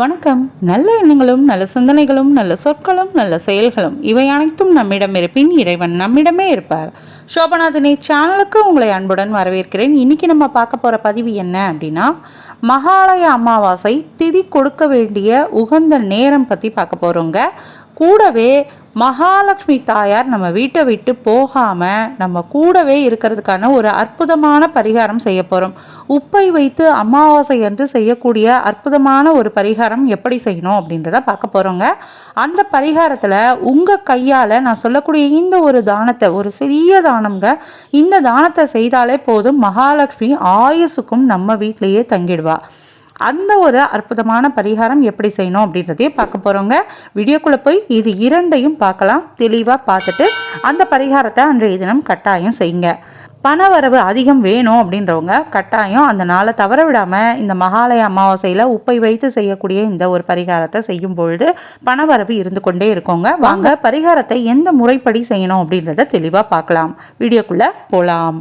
வணக்கம். நல்ல எண்ணங்களும் நல்ல சிந்தனைகளும் நல்ல சொற்களும் நல்ல செயல்களும் இவை அனைத்தும் நம்மிடம் இருப்பின் இறைவன் நம்மிடமே இருப்பார். சோபநாதனே சேனலுக்கு உங்களை அன்புடன் வரவேற்கிறேன். இன்னைக்கு நம்ம பார்க்க போகிற பதிவு என்ன அப்படின்னா மகாலய அமாவாசை திதி கொடுக்க வேண்டிய உகந்த நேரம் பற்றி பார்க்க போகிறோங்க கூடவே மகாலட்சுமி தாயார் நம்ம வீட்டை விட்டு போகாமல் நம்ம கூடவே இருக்கிறதுக்கான ஒரு அற்புதமான பரிகாரம் செய்ய போகிறோம் உப்பை வைத்து அமாவாசை என்று செய்யக்கூடிய அற்புதமான ஒரு பரிகாரம் எப்படி செய்யணும் அப்படின்றத பார்க்க போகிறோங்க அந்த பரிகாரத்தில் உங்கள் கையால் நான் சொல்லக்கூடிய இந்த ஒரு தானத்தை ஒரு சிறிய தானம்ங்க இந்த தானத்தை செய்தாலே போதும் மகாலட்சுமி ஆயுசுக்கும் நம்ம வீட்டிலேயே தங்கிடுவா. அந்த ஒரு அற்புதமான பரிகாரம் எப்படி செய்யணும் அப்படின்றதையும் பார்க்க போகிறோங்க வீடியோக்குள்ளே போய் இது இரண்டையும் பார்க்கலாம். தெளிவாக பார்த்துட்டு அந்த பரிகாரத்தை அன்றைய தினம் கட்டாயம் செய்யுங்க. பணவரவு அதிகம் வேணும் அப்படின்றவங்க கட்டாயம் அந்த நாளை தவற விடாமல் இந்த மகாலய அமாவாசையில் உப்பை வைத்து செய்யக்கூடிய இந்த ஒரு பரிகாரத்தை செய்யும் பொழுது பணவரவு இருந்து கொண்டே இருக்கோங்க. வாங்க பரிகாரத்தை எந்த முறைப்படி செய்யணும் அப்படின்றத தெளிவாக பார்க்கலாம். வீடியோக்குள்ளே போகலாம்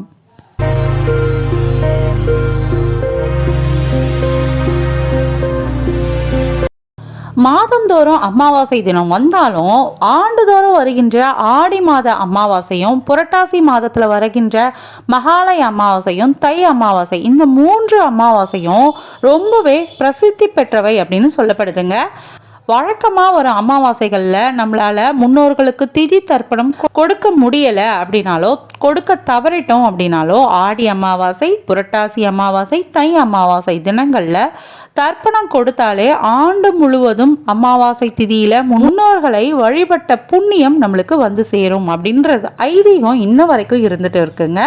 மாதந்தோறும் அமாவாசை தினம் வந்தாலும் ஆண்டுதோறும் வருகின்ற ஆடி மாத அமாவாசையும் புரட்டாசி மாதத்தில் வருகின்ற மகாலய அமாவாசையும் தை அமாவாசை இந்த மூன்று அமாவாசையும் ரொம்பவே பிரசித்தி பெற்றவை அப்படின்னு சொல்லப்படுதுங்க. வழக்கமாக ஒரு அமாவாசைகளில் நம்மளால் முன்னோர்களுக்கு திதி தர்ப்பணம் கொடுக்க முடியலை அப்படின்னாலோ கொடுக்க தவறிட்டோம் அப்படின்னாலோ ஆடி அமாவாசை புரட்டாசி அமாவாசை தை அமாவாசை தினங்களில் தர்ப்பணம் கொடுத்தாலே ஆண்டு முழுவதும் அமாவாசை திதியில முன்னோர்களை வழிபட்ட புண்ணியம் நம்மளுக்கு வந்து சேரும் அப்படின்றது ஐதீகம் இன்ன வரைக்கும் இருந்துட்டு இருக்குங்க.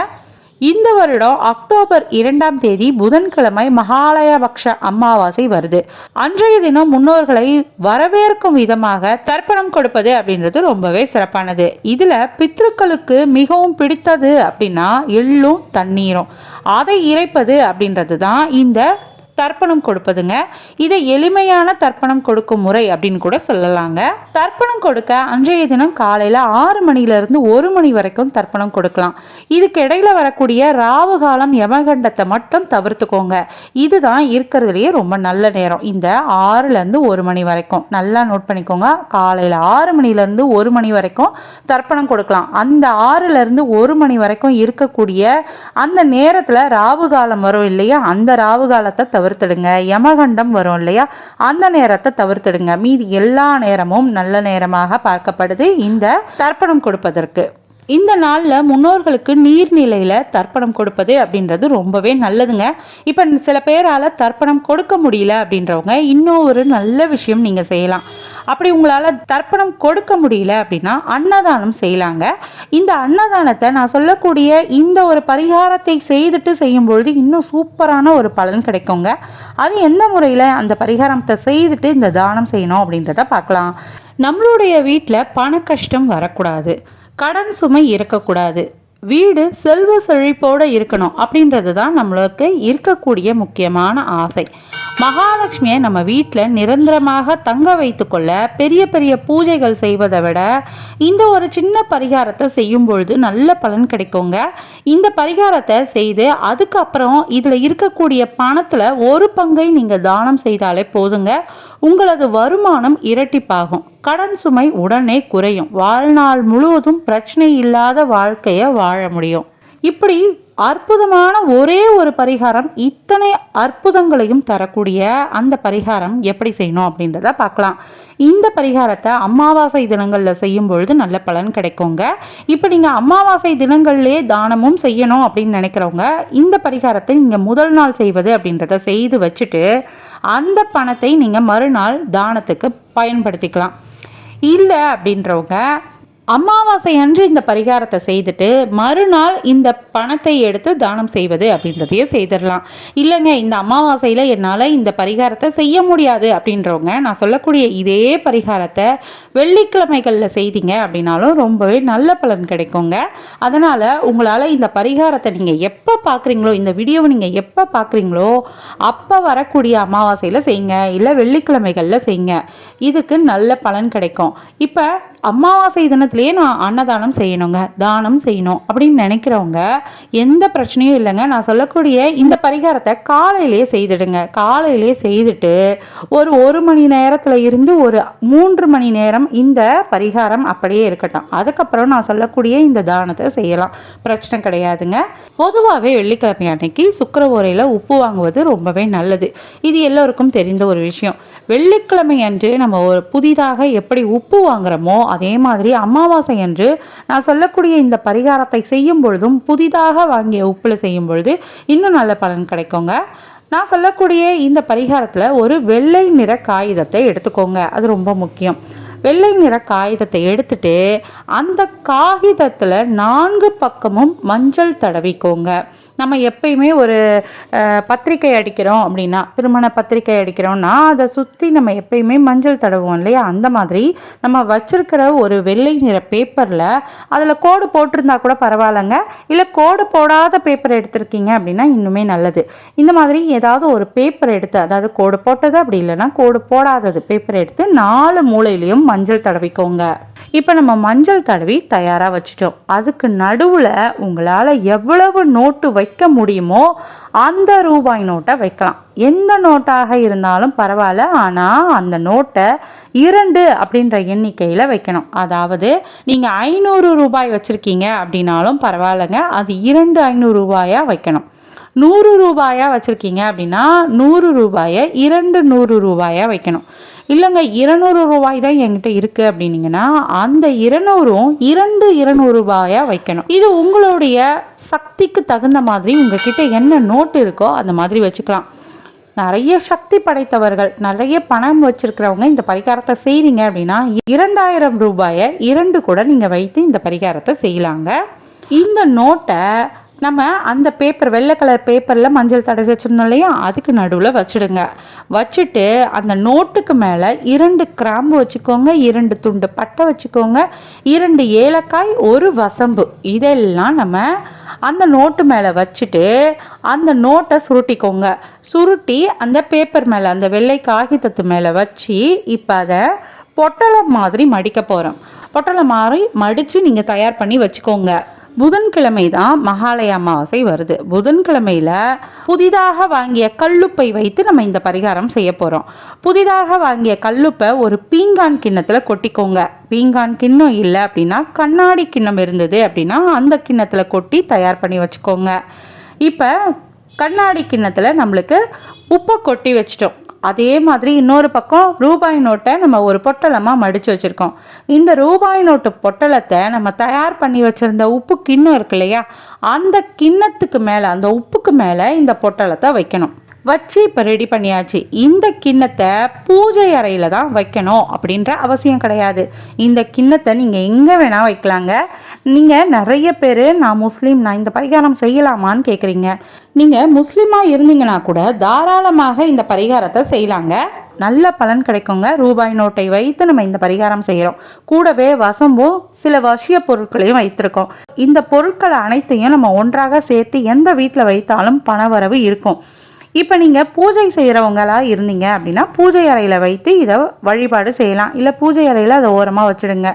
இந்த வருடம் அக்டோபர் இரண்டாம் தேதி புதன்கிழமை மகாலயபக்ஷ அமாவாசை வருது. அன்றைய தினம் முன்னோர்களை வரவேற்கும் விதமாக தர்ப்பணம் கொடுப்பது அப்படின்றது ரொம்பவே சிறப்பானது. இதுல பித்ருக்களுக்கு மிகவும் பிடித்தது அப்படின்னா எள்ளும் தண்ணீரும். அதை இறைப்பது அப்படின்றது தான் இந்த தர்ப்பணம் கொடுப்பதுங்க. இதை எளிமையான தர்ப்பணம் கொடுக்கும் முறை அப்படின்னு கூட சொல்லலாங்க. தர்ப்பணம் கொடுக்க அன்றைய தினம் காலையில் ஆறு மணிலேருந்து ஒரு மணி வரைக்கும் தர்ப்பணம் கொடுக்கலாம். இதுக்கு இடையில வரக்கூடிய ராவு காலம் யமகண்டத்தை மட்டும் தவிர்த்துக்கோங்க. இதுதான் இருக்கிறதுலையே ரொம்ப நல்ல நேரம். இந்த ஆறுலேருந்து ஒரு மணி வரைக்கும் நல்லா நோட் பண்ணிக்கோங்க. காலையில் ஆறு மணிலேருந்து ஒரு மணி வரைக்கும் தர்ப்பணம் கொடுக்கலாம். அந்த ஆறுலேருந்து ஒரு மணி வரைக்கும் இருக்கக்கூடிய அந்த நேரத்தில் ராவு காலம் வரும் இல்லையா? அந்த ராவு காலத்தை தவிர தவிர்த்துடுங்க. யமகண்டம் வரும் இல்லையா? அந்த நேரத்தை தவிர்த்துடுங்க. மீதி எல்லா நேரமும் நல்ல நேரமாக பார்க்கப்படுது இந்த தர்ப்பணம் கொடுப்பதற்கு. இந்த நாளில் முன்னோர்களுக்கு நீர்நிலையில் தர்ப்பணம் கொடுப்பது அப்படின்றது ரொம்பவே நல்லதுங்க. இப்போ சில பேரால் தர்ப்பணம் கொடுக்க முடியல அப்படின்றவங்க இன்னும் ஒரு நல்ல விஷயம் நீங்கள் செய்யலாம். அப்படி உங்களால் தர்ப்பணம் கொடுக்க முடியல அப்படின்னா அன்னதானம் செய்யலாங்க. இந்த அன்னதானத்தை நான் சொல்லக்கூடிய இந்த ஒரு பரிகாரத்தை செய்துட்டு செய்யும்பொழுது இன்னும் சூப்பரான ஒரு பலன் கிடைக்குங்க. அது எந்த முறையில் அந்த பரிகாரத்தை செய்துட்டு இந்த தானம் செய்யணும் அப்படின்றத பார்க்கலாம். நம்மளுடைய வீட்டில் பண கஷ்டம் வரக்கூடாது. கடன் சுமை இருக்கக்கூடாது. வீடு செல்வ செழிப்போடு இருக்கணும் அப்படின்றது தான் நம்மளுக்கு இருக்கக்கூடிய முக்கியமான ஆசை. மகாலட்சுமியை நம்ம வீட்டில் நிரந்தரமாக தங்க வைத்துக்கொள்ள பெரிய பெரிய பூஜைகள் செய்வதை விட இந்த ஒரு சின்ன பரிகாரத்தை செய்யும் பொழுது நல்ல பலன் கிடைக்குங்க. இந்த பரிகாரத்தை செய்து அதுக்கப்புறம் இதில் இருக்கக்கூடிய பணத்தில் ஒரு பங்கை நீங்கள் தானம் செய்தாலே போதுங்க. உங்களது வருமானம் இரட்டிப்பாகும். கடன் சுமை உடனே குறையும். வாழ்நாள் முழுவதும் பிரச்சனை இல்லாத வாழ்க்கையை வாழ முடியும். இப்படி அற்புதமான ஒரே ஒரு பரிகாரம் இத்தனை அற்புதங்களையும் தரக்கூடிய அந்த பரிகாரம் எப்படி செய்யணும் அப்படின்றத பார்க்கலாம். இந்த பரிகாரத்தை அமாவாசை தினங்களில் செய்யும் பொழுது நல்ல பலன் கிடைக்குங்க. இப்போ நீங்கள் அமாவாசை தினங்கள்லேயே தானமும் செய்யணும் அப்படின்னு நினைக்கிறவங்க இந்த பரிகாரத்தை நீங்கள் முதல் நாள் செய்வது அப்படின்றத செய்து வச்சுட்டு அந்த பணத்தை நீங்கள் மறுநாள் தானத்துக்கு பயன்படுத்திக்கலாம். இல்லை அப்படின்றவங்க அமாவாசை அன்று இந்த பரிகாரத்தை செய்துட்டு மறுநாள் இந்த பணத்தை எடுத்து தானம் செய்வது அப்படின்றதையும் செய்திடலாம். இல்லைங்க இந்த அமாவாசையில் என்னால் இந்த பரிகாரத்தை செய்ய முடியாது அப்படின்றவங்க நான் சொல்லக்கூடிய இதே பரிகாரத்தை வெள்ளிக்கிழமைகளில் செய்தீங்க அப்படின்னாலும் ரொம்பவே நல்ல பலன் கிடைக்குங்க. அதனால் உங்களால் இந்த பரிகாரத்தை நீங்கள் எப்போ பார்க்குறீங்களோ இந்த வீடியோவை நீங்கள் எப்போ பார்க்குறீங்களோ அப்போ வரக்கூடிய அமாவாசையில் செய்யுங்க. இல்லை வெள்ளிக்கிழமைகளில் செய்யுங்க. இதுக்கு நல்ல பலன் கிடைக்கும். இப்போ அமாவாசை தினத்தில் மாதத்துலேயே நான் அன்னதானம் செய்யணுங்க தானம் செய்யணும் அப்படின்னு நினைக்கிறவங்க எந்த பிரச்சனையும் இல்லைங்க. நான் சொல்லக்கூடிய இந்த பரிகாரத்தை காலையிலேயே செய்துடுங்க. காலையிலேயே செய்துட்டு ஒரு ஒரு மணி நேரத்தில் இருந்து ஒரு மூன்று மணி நேரம் இந்த பரிகாரம் அப்படியே இருக்கட்டும். அதுக்கப்புறம் நான் சொல்லக்கூடிய இந்த தானத்தை செய்யலாம். பிரச்சனை கிடையாதுங்க. பொதுவாகவே வெள்ளிக்கிழமை அன்னைக்கு சுக்கரவோரையில் உப்பு வாங்குவது ரொம்பவே நல்லது. இது எல்லோருக்கும் தெரிந்த ஒரு விஷயம். வெள்ளிக்கிழமை அன்று நம்ம ஒரு புதிதாக எப்படி உப்பு வாங்குறோமோ அதே மாதிரி அம்மா அமாவாசை அன்று நான் சொல்லக்கூடிய இந்த பரிகாரத்தை செய்யும் பொழுதும் புதிதாக வாங்கிய உப்பில் செய்யும் பொழுது இன்னும் நல்ல பலன் கிடைக்குங்க. நான் சொல்லக்கூடிய இந்த பரிகாரத்தில் ஒரு வெள்ளை நிற காகிதத்தை எடுத்துக்கோங்க. அது ரொம்ப முக்கியம். வெள்ளை நிற காகிதத்தை எடுத்துட்டு அந்த காகிதத்தில் நான்கு பக்கமும் மஞ்சள் தடவிக்கோங்க. நம்ம எப்பயுமே ஒரு பத்திரிக்கை அடிக்கிறோம் அப்படின்னா திருமண பத்திரிக்கை அடிக்கிறோம்னா அதை சுற்றி நம்ம எப்பயுமே மஞ்சள் தடவுவோம் இல்லையா? அந்த மாதிரி நம்ம வச்சிருக்கிற ஒரு வெள்ளை நிற பேப்பரில் அதில் கோடு போட்டிருந்தா கூட பரவாயில்லைங்க. இல்லை கோடு போடாத பேப்பர் எடுத்திருக்கீங்க அப்படின்னா இன்னுமே நல்லது. இந்த மாதிரி ஏதாவது ஒரு பேப்பர் எடுத்து அதாவது கோடு போட்டது அப்படி இல்லைன்னா கோடு போடாதது பேப்பர் எடுத்து நாலு மூலையிலையும் மஞ்சள் தடவிக்கோங்க. இப்போ நம்ம மஞ்சள் தடவி தயாராக வச்சுட்டோம். அதுக்கு நடுவில் உங்களால் எவ்வளவு நோட்டு வைக்க முடியுமோ அந்த ரூபாய் நோட்டை வைக்கலாம். எந்த நோட்டாக இருந்தாலும் பரவாயில்ல. ஆனால் அந்த நோட்டை இரண்டு அப்படின்ற எண்ணிக்கையில் வைக்கணும். அதாவது நீங்கள் ஐநூறு ரூபாய் வச்சுருக்கீங்க அப்படின்னாலும் பரவாயில்லைங்க. அது இரண்டு ஐநூறு ரூபாயாக வைக்கணும். நூறு ரூபாயாக வச்சுருக்கீங்க அப்படின்னா நூறு ரூபாயை இரண்டு நூறு ரூபாயாக வைக்கணும். இல்லைங்க இருநூறு ரூபாய் தான் என்கிட்ட இருக்குது அப்படின்னீங்கன்னா அந்த இருநூறும் இரண்டு இருநூறு ரூபாயாக வைக்கணும். இது உங்களுடைய சக்திக்கு தகுந்த மாதிரி உங்ககிட்ட என்ன நோட்டு இருக்கோ அந்த மாதிரி வச்சுக்கலாம். நிறைய சக்தி படைத்தவர்கள் நிறைய பணம் வச்சிருக்கிறவங்க இந்த பரிகாரத்தை செய்றீங்க அப்படின்னா இரண்டாயிரம் ரூபாயை இரண்டு கூட நீங்கள் வைத்து இந்த பரிகாரத்தை செய்யலாங்க. இந்த நோட்டை நம்ம அந்த பேப்பர் வெள்ளை கலர் பேப்பரில் மஞ்சள் தடவி வச்சுருந்தோம் இல்லையா? அதுக்கு நடுவில் வச்சுடுங்க. வச்சுட்டு அந்த நோட்டுக்கு மேலே இரண்டு கிராம்பு வச்சுக்கோங்க இரண்டு துண்டு பட்டை வச்சுக்கோங்க இரண்டு ஏலக்காய் ஒரு வசம்பு. இதெல்லாம் நம்ம அந்த நோட்டு மேலே வச்சுட்டு அந்த நோட்டை சுருட்டிக்கோங்க. சுருட்டி அந்த பேப்பர் மேலே அந்த வெள்ளை காகிதத்து மேலே வச்சு இப்போ அதை பொட்டலம் மாதிரி மடிக்க போகிறோம் பொட்டலம் மாதிரி மடித்து நீங்கள் தயார் பண்ணி வச்சுக்கோங்க. புதன்கிழமை தான் மகாலய அமாவாசை வருது. புதன்கிழமையில புதிதாக வாங்கிய கல்லுப்பை வைத்து நம்ம இந்த பரிகாரம் செய்ய போகிறோம் புதிதாக வாங்கிய கல்லுப்பை ஒரு பீங்கான் கிண்ணத்தில் கொட்டிக்கோங்க. பீங்கான் கிண்ணம் இல்லை அப்படின்னா கண்ணாடி கிண்ணம் இருந்தது அப்படின்னா அந்த கிண்ணத்தில் கொட்டி தயார் பண்ணி வச்சுக்கோங்க. இப்போ கண்ணாடி கிண்ணத்தில் நம்மளுக்கு உப்பை கொட்டி வச்சிட்டோம். அதே மாதிரி இன்னொரு பக்கம் ரூபாய் நோட்டை நம்ம ஒரு பொட்டலமாக மடித்து வச்சுருக்கோம். இந்த ரூபாய் நோட்டு பொட்டலத்தை நம்ம தயார் பண்ணி வச்சுருந்த உப்பு கிண்ணம் இருக்கு இல்லையா? அந்த கிண்ணத்துக்கு மேலே அந்த உப்புக்கு மேலே இந்த பொட்டலத்தை வைக்கணும். வச்சு இப்போ ரெடி பண்ணியாச்சு. இந்த கிண்ணத்தை பூஜை அறையில் தான் வைக்கணும் அப்படின்ற அவசியம் கிடையாது. இந்த கிண்ணத்தை நீங்கள் எங்கே வேணால் வைக்கலாங்க. நீங்கள் நிறைய பேர் நான் முஸ்லீம் நான் இந்த பரிகாரம் செய்யலாமான்னு கேட்குறீங்க நீங்கள் முஸ்லீமாக இருந்தீங்கன்னா கூட தாராளமாக இந்த பரிகாரத்தை செய்யலாங்க. நல்ல பலன் கிடைக்குங்க. ரூபாய் நோட்டை வைத்து நம்ம இந்த பரிகாரம் செய்கிறோம் கூடவே வசம்பும் சில வசிய பொருட்களையும் வைத்திருக்கோம். இந்த பொருட்கள் அனைத்தையும் நம்ம ஒன்றாக சேர்த்து எந்த வீட்டில் வைத்தாலும் பணவரவு இருக்கும். இப்போ நீங்கள் பூஜை செய்கிறவங்களா இருந்தீங்க அப்படின்னா பூஜை அறையில் வைத்து இதை வழிபாடு செய்யலாம். இல்லை பூஜை அறையில் அதை ஓரமாக வச்சுடுங்க.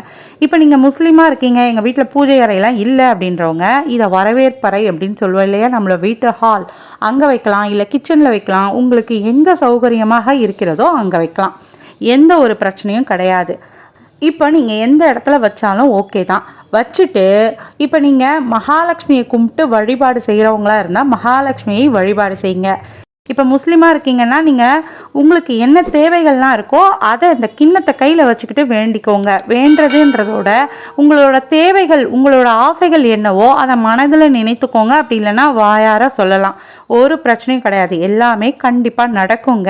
இப்போ நீங்கள் முஸ்லீமாக இருக்கீங்க எங்கள் வீட்டில் பூஜை அறையெல்லாம் இல்லை அப்படின்றவங்க இதை வரவேற்பறை அப்படின்னு சொல்லுவோம் இல்லையா? நம்மள வீட்டு ஹால் அங்கே வைக்கலாம் இல்லை கிச்சனில் வைக்கலாம். உங்களுக்கு எங்கே சௌகரியமாக இருக்கிறதோ அங்கே வைக்கலாம். எந்த ஒரு பிரச்சனையும் கிடையாது. இப்போ நீங்கள் எந்த இடத்துல வச்சாலும் ஓகே தான். வச்சுட்டு இப்போ நீங்கள் மகாலட்சுமியை கும்பிட்டு வழிபாடு செய்கிறவங்களா இருந்தால் மகாலட்சுமியை வழிபாடு செய்யுங்க. இப்போ முஸ்லீமாக இருக்கீங்கன்னா நீங்கள் உங்களுக்கு என்ன தேவைகள்லாம் இருக்கோ அதை அந்த கிண்ணத்தை கையில் வச்சுக்கிட்டு வேண்டிக்கோங்க. வேண்டுறதுன்றதோட உங்களோட தேவைகள் உங்களோட ஆசைகள் என்னவோ அதை மனதில் நினைத்துக்கோங்க. அப்படி இல்லைன்னா வாயார சொல்லலாம். ஒரு பிரச்சனையும் கிடையாது. எல்லாமே கண்டிப்பாக நடக்குங்க.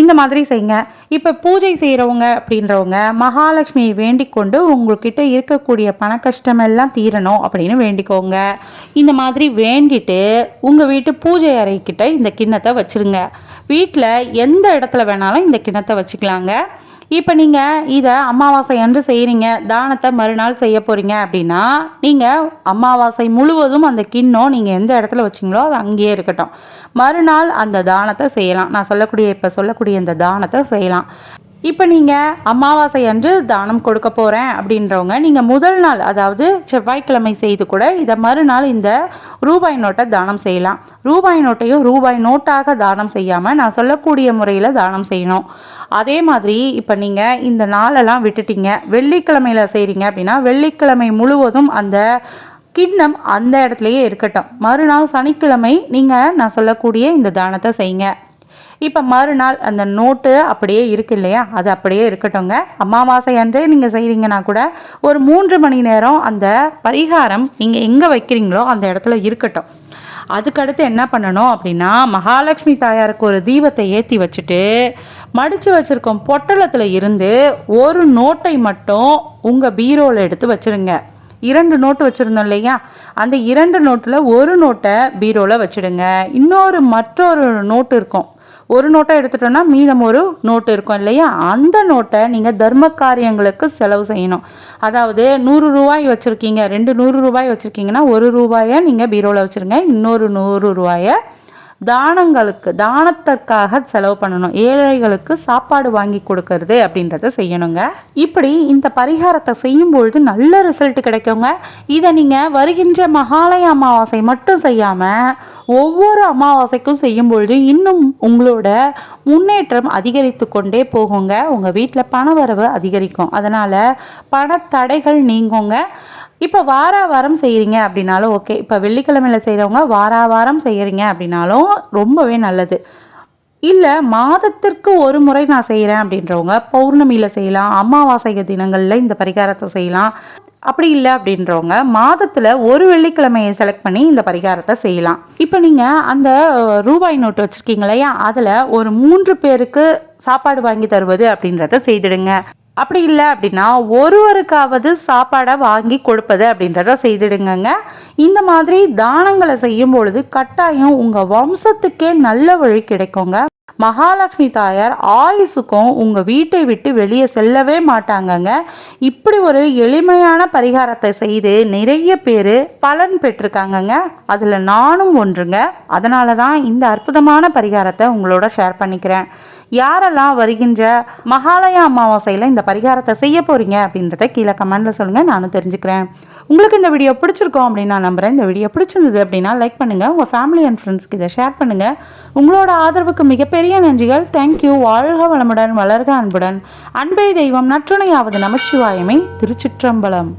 இந்த மாதிரி செய்யுங்க. இப்போ பூஜை செய்கிறவங்க அப்படின்றவங்க மகாலட்சுமியை வேண்டிக் கொண்டு உங்கள்கிட்ட இருக்கக்கூடிய பண கஷ்டம் எல்லாம் தீரணும் அப்படின்னு வேண்டிக்கோங்க. இந்த மாதிரி வேண்டிட்டு உங்கள் வீட்டு பூஜை அறைக்கிட்ட இந்த கிண்ணத்தை வச்சிருங்க. வீட்டில் எந்த இடத்துல வேணாலும் இந்த கிண்ணத்தை வச்சுக்கலாங்க. இப்போ நீங்கள் இதை அமாவாசை அன்று செய்கிறீங்க தானத்தை மறுநாள் செய்ய போகிறீங்க அப்படின்னா நீங்கள் அமாவாசை முழுவதும் அந்த கிண்ணம் நீங்கள் எந்த இடத்துல வச்சிங்களோ அது அங்கேயே இருக்கட்டும். மறுநாள் அந்த தானத்தை செய்யலாம். நான் சொல்லக்கூடிய இப்போ சொல்லக்கூடிய இந்த தானத்தை செய்யலாம். இப்போ நீங்கள் அமாவாசை அன்று தானம் கொடுக்க போகிறேன் அப்படின்றவங்க நீங்கள் முதல் நாள் அதாவது செவ்வாய்க்கிழமை செய்து கூட இதை மறுநாள் இந்த ரூபாய் நோட்டை தானம் செய்யலாம். ரூபாய் நோட்டையும் ரூபாய் நோட்டாக தானம் செய்யாமல் நான் சொல்லக்கூடிய முறையில் தானம் செய்யணும். அதே மாதிரி இப்போ நீங்கள் இந்த நாளெல்லாம் விட்டுட்டீங்க வெள்ளிக்கிழமையில் செய்கிறீங்க அப்படின்னா வெள்ளிக்கிழமை முழுவதும் அந்த கிண்ணம் அந்த இடத்துலையே இருக்கட்டும். மறுநாள் சனிக்கிழமை நீங்கள் நான் சொல்லக்கூடிய இந்த தானத்தை செய்யுங்க. இப்போ மறுநாள் அந்த நோட்டு அப்படியே இருக்கு இல்லையா? அது அப்படியே இருக்கட்டும்ங்க. அமாவாசை அன்றே நீங்கள் செய்கிறீங்கன்னா கூட ஒரு மூன்று மணி நேரம் அந்த பரிகாரம் நீங்கள் எங்கே வைக்கிறீங்களோ அந்த இடத்துல இருக்கட்டும். அதுக்கடுத்து என்ன பண்ணணும் அப்படின்னா மகாலட்சுமி தாயாருக்கு ஒரு தீபத்தை ஏற்றி வச்சுட்டு மடித்து வச்சுருக்கோம் பொட்டலத்தில் இருந்து ஒரு நோட்டை மட்டும் உங்கள் பீரோவில் எடுத்து வச்சுருங்க. இரண்டு நோட்டு வச்சுருந்தோம் இல்லையா? அந்த இரண்டு நோட்டில் ஒரு நோட்டை பீரோவில் வச்சுடுங்க. இன்னொரு மற்றொரு நோட்டு இருக்கும். ஒரு நோட்டை எடுத்துட்டோம்னா மீதம் ஒரு நோட்டு இருக்கும் இல்லையா? அந்த நோட்டை நீங்கள் தர்ம காரியங்களுக்கு செலவு செய்யணும். அதாவது நூறு ரூபாய் வச்சுருக்கீங்க ரெண்டு நூறு ரூபாய் வச்சுருக்கீங்கன்னா ஒரு ரூபாயை நீங்கள் பீரோவில் வச்சுருங்க இன்னொரு நூறு ரூபாயை தானங்களுக்கு தானத்திற்காக செலவு பண்ணணும். ஏழைகளுக்கு சாப்பாடு வாங்கி கொடுக்கறது அப்படின்றத செய்யணுங்க. இப்படி இந்த பரிகாரத்தை செய்யும் பொழுது நல்ல ரிசல்ட் கிடைக்குங்க. இதை நீங்கள் வருகின்ற மகாலய அமாவாசை மட்டும் செய்யாமல் ஒவ்வொரு அமாவாசைக்கும் செய்யும் பொழுது இன்னும் உங்களோட முன்னேற்றம் அதிகரித்து கொண்டே போகுங்க. உங்கள் வீட்டில் பண வரவு அதிகரிக்கும். அதனால் பணத்தடைகள் நீங்குங்க. இப்போ வார வாரம் செய்கிறீங்க அப்படின்னாலும் ஓகே இப்போ வெள்ளிக்கிழமையில் செய்கிறவங்க வார வாரம் செய்கிறீங்க அப்படின்னாலும் ரொம்பவே நல்லது. இல்லை மாதத்திற்கு ஒரு முறை நான் செய்கிறேன் அப்படின்றவங்க பௌர்ணமியில் செய்யலாம் அமாவாசை தினங்களில் இந்த பரிகாரத்தை செய்யலாம். அப்படி இல்லை அப்படின்றவங்க மாதத்தில் ஒரு வெள்ளிக்கிழமையை செலக்ட் பண்ணி இந்த பரிகாரத்தை செய்யலாம். இப்போ நீங்கள் அந்த ரூபாய் நோட்டு வச்சுருக்கீங்க இல்லையா? அதில் ஒரு மூன்று பேருக்கு சாப்பாடு வாங்கி தருவது அப்படின்றத செய்திடுங்க. அப்படி இல்லை அப்படின்னா ஒருவருக்காவது சாப்பாடை வாங்கி கொடுப்பது அப்படின்றத செய்திடுங்கங்க. இந்த மாதிரி தானங்களை செய்யும் பொழுது கட்டாயம் உங்கள் வம்சத்துக்கே நல்ல வழி கிடைக்குங்க. மகாலட்சுமி தாயார் ஆயுசுக்கும் உங்கள் வீட்டை விட்டு வெளியே செல்லவே மாட்டாங்கங்க. இப்படி ஒரு எளிமையான பரிகாரத்தை செய்து நிறைய பேர் பலன் பெற்றிருக்காங்கங்க. அதில் நானும் ஒன்றுங்க. அதனால தான் இந்த அற்புதமான பரிகாரத்தை உங்களோட ஷேர் பண்ணிக்கிறேன். யாரெல்லாம் வருகின்ற மகாலய அமாவாசையில் இந்த பரிகாரத்தை செய்ய போகிறீங்க அப்படின்றத கீழே கமெண்டில் சொல்லுங்கள் நானும் தெரிஞ்சுக்கிறேன். உங்களுக்கு இந்த வீடியோ பிடிச்சிருக்கோம் அப்படின்னு நான் நம்புகிறேன் இந்த வீடியோ பிடிச்சிருந்தது அப்படின்னா லைக் பண்ணுங்கள் உங்கள் ஃபேமிலி அண்ட் ஃப்ரெண்ட்ஸ்க்கு இதை ஷேர் பண்ணுங்கள் உங்களோட ஆதரவுக்கு மிகப்பெரிய நன்றிகள். தேங்க்யூ வாழ்க வளமுடன் வளர்க அன்புடன். அன்பே தெய்வம் நற்றுணையாவது நமச்சிவாயமே திருச்சிற்றம்பலம்.